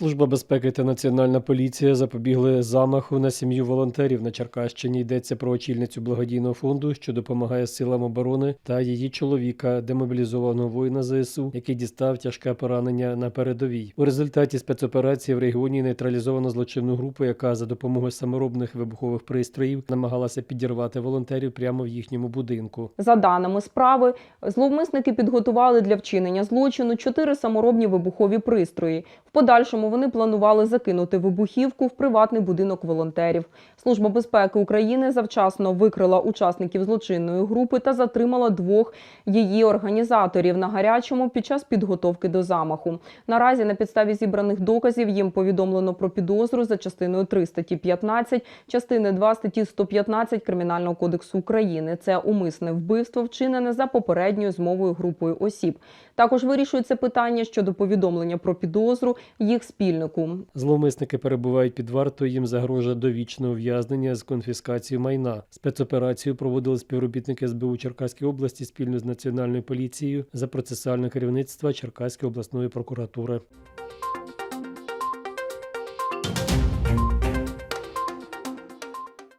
Служба безпеки та національна поліція запобігли замаху на сім'ю волонтерів на Черкащині. Йдеться про очільницю благодійного фонду, що допомагає силам оборони, та її чоловіка, демобілізованого воїна ЗСУ, який дістав тяжке поранення на передовій. У результаті спецоперації в регіоні нейтралізовано злочинну групу, яка за допомогою саморобних вибухових пристроїв намагалася підірвати волонтерів прямо в їхньому будинку. За даними справи, зловмисники підготували для вчинення злочину чотири саморобні вибухові пристрої. В подальшому вони планували закинути вибухівку в приватний будинок волонтерів. Служба безпеки України завчасно викрила учасників злочинної групи та затримала двох її організаторів на гарячому під час підготовки до замаху. Наразі на підставі зібраних доказів їм повідомлено про підозру за частиною 3 статті 15, частини 2 статті 115 Кримінального кодексу України. Це умисне вбивство, вчинене за попередньою змовою групою осіб. Також вирішується питання щодо повідомлення про підозру їх спільнику. Зловмисники перебувають під вартою. Їм загрожує довічне ув'язнення з конфіскацією майна. Спецоперацію проводили співробітники СБУ Черкаської області спільно з національною поліцією за процесуальне керівництво Черкаської обласної прокуратури.